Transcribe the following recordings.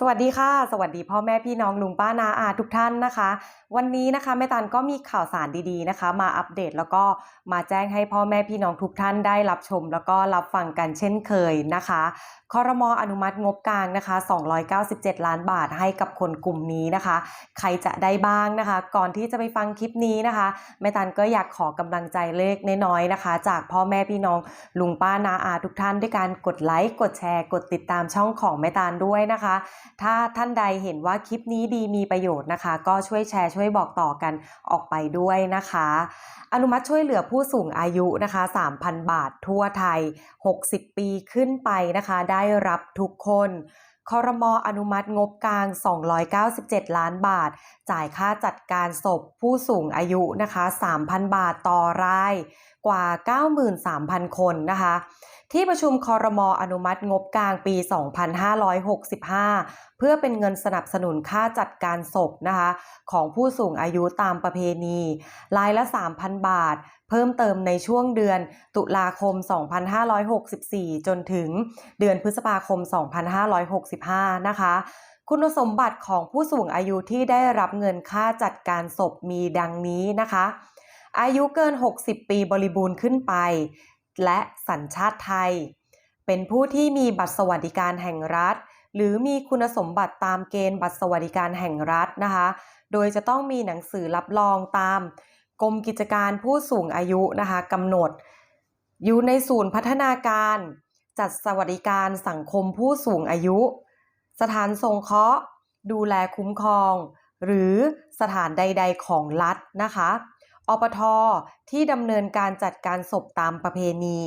สวัสดีค่ะ สวัสดีพ่อแม่พี่น้องลุงป้านาอาทุกท่านนะคะ วันนี้นะคะแม่ตันก็มีข่าวสารดีๆนะคะ มาอัปเดตแล้วก็มาแจ้งให้พ่อแม่พี่น้องทุกท่านได้รับชม แล้วก็รับฟังกันเช่นเคยนะคะคอรมออนุมัติงบกลางนะคะ 297 ล้านบาทให้กับคนกลุ่มนี้นะคะ ใครจะได้บ้างนะคะ ก่อนที่จะไปฟังคลิปนี้นะคะแม่ตันก็อยากขอกำลังใจเล็กน้อยๆนะคะ จากพ่อแม่พี่น้องลุงป้านาอาทุกท่านด้วยการกดไลค์กดแชร์ กดติดตามช่องของแม่ตาลด้วยนะคะถ้าท่านใดเห็นว่าคลิปนี้ดีมีประโยชน์นะคะ ก็ช่วยแชร์ช่วยบอกต่อกันออกไปด้วยนะคะ อนุมัติช่วยเหลือผู้สูงอายุนะคะ 3,000 บาททั่วไทย 60 ปีขึ้นไปนะคะ ได้รับทุกคนคอรมออนุมัติงบกลาง 297 ล้านบาท จ่ายค่าจัดการศพผู้สูงอายุนะคะ 3,000 บาทต่อราย กว่า 93,000 คนนะคะ ที่ประชุมคอรมออนุมัติงบกลางปี 2565 เพื่อเป็นเงินสนับสนุนค่าจัดการศพนะคะของผู้สูงอายุตามประเพณี รายละ 3,000 บาท เพิ่มเติมในช่วงเดือนตุลาคม 2564 จนถึงเดือนพฤษภาคม 2565 นะคะคุณสมบัติของผู้สูงอายุที่ได้รับเงินค่าจัดการศพมีดังนี้นะคะ อายุเกิน 60 ปีบริบูรณ์ขึ้นไป และสัญชาติไทย เป็นผู้ที่มีบัตรสวัสดิการแห่งรัฐ หรือมีคุณสมบัติตามเกณฑ์บัตรสวัสดิการแห่งรัฐนะคะ โดยจะต้องมีหนังสือรับรองตามกรมกิจการผู้สูงอายุนะคะกำหนด อยู่ในศูนย์พัฒนาการ จัดสวัสดิการสังคมผู้สูงอายุ สถานสงเคราะห์ ดูแลคุ้มครอง หรือสถานใด ๆ ของรัฐนะคะ อปทที่ดำเนินการจัดการศพตามประเพณี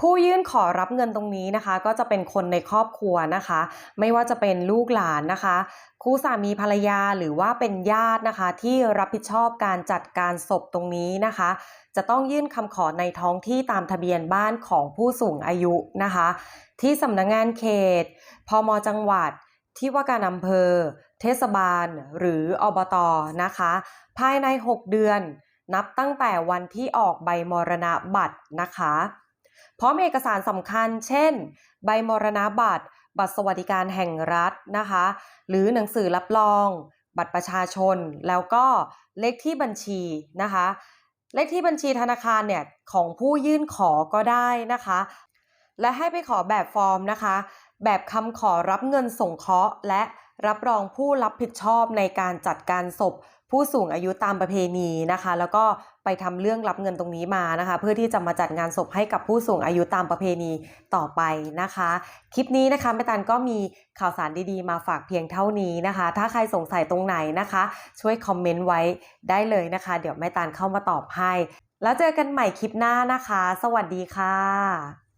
ผู้ยื่นขอรับเงินตรงนี้นะคะ ก็จะเป็นคนในครอบครัวนะคะ ไม่ว่าจะเป็นลูกหลานนะคะ คู่สามีภรรยาหรือว่าเป็นญาตินะคะ ที่รับผิดชอบการจัดการศพตรงนี้นะคะ จะต้องยื่นคำขอในท้องที่ตามทะเบียนบ้านของผู้สูงอายุนะคะ ที่สำนักงงานเขตพมจังหวัด ที่ว่าการอำเภอ เทศบาล หรืออบตนะคะ ภายใน 6 เดือน นับตั้งแต่วันที่ออกใบมรณะบัตรนะคะพร้อมเอกสารสำคัญ เช่น ใบมรณะบัตร บัตรสวัสดิการแห่งรัฐนะคะ หรือหนังสือรับรอง บัตรประชาชน แล้วก็เลขที่บัญชีนะคะ เลขที่บัญชีธนาคารเนี่ยของผู้ยื่นขอก็ได้นะคะ และให้ไปขอแบบฟอร์มนะคะ แบบคำขอรับเงินสงเคราะห์ และรับรองผู้รับผิดชอบในการจัดการศพ ผู้สูงอายุตามประเพณีนะคะ แล้วก็ไปทำเรื่องรับเงินตรงนี้มานะคะ เพื่อที่จะมาจัดงานศพให้กับผู้สูงอายุตามประเพณีต่อไปนะคะ คลิปนี้นะคะแม่ตันก็มีข่าวสารดีๆ มาฝากเพียงเท่านี้นะคะ ถ้าใครสงสัยตรงไหนนะคะ ช่วยคอมเมนต์ไว้ได้เลยนะคะ เดี๋ยวแม่ตันเข้ามาตอบให้ แล้วเจอกันใหม่คลิปหน้านะคะ สวัสดีค่ะ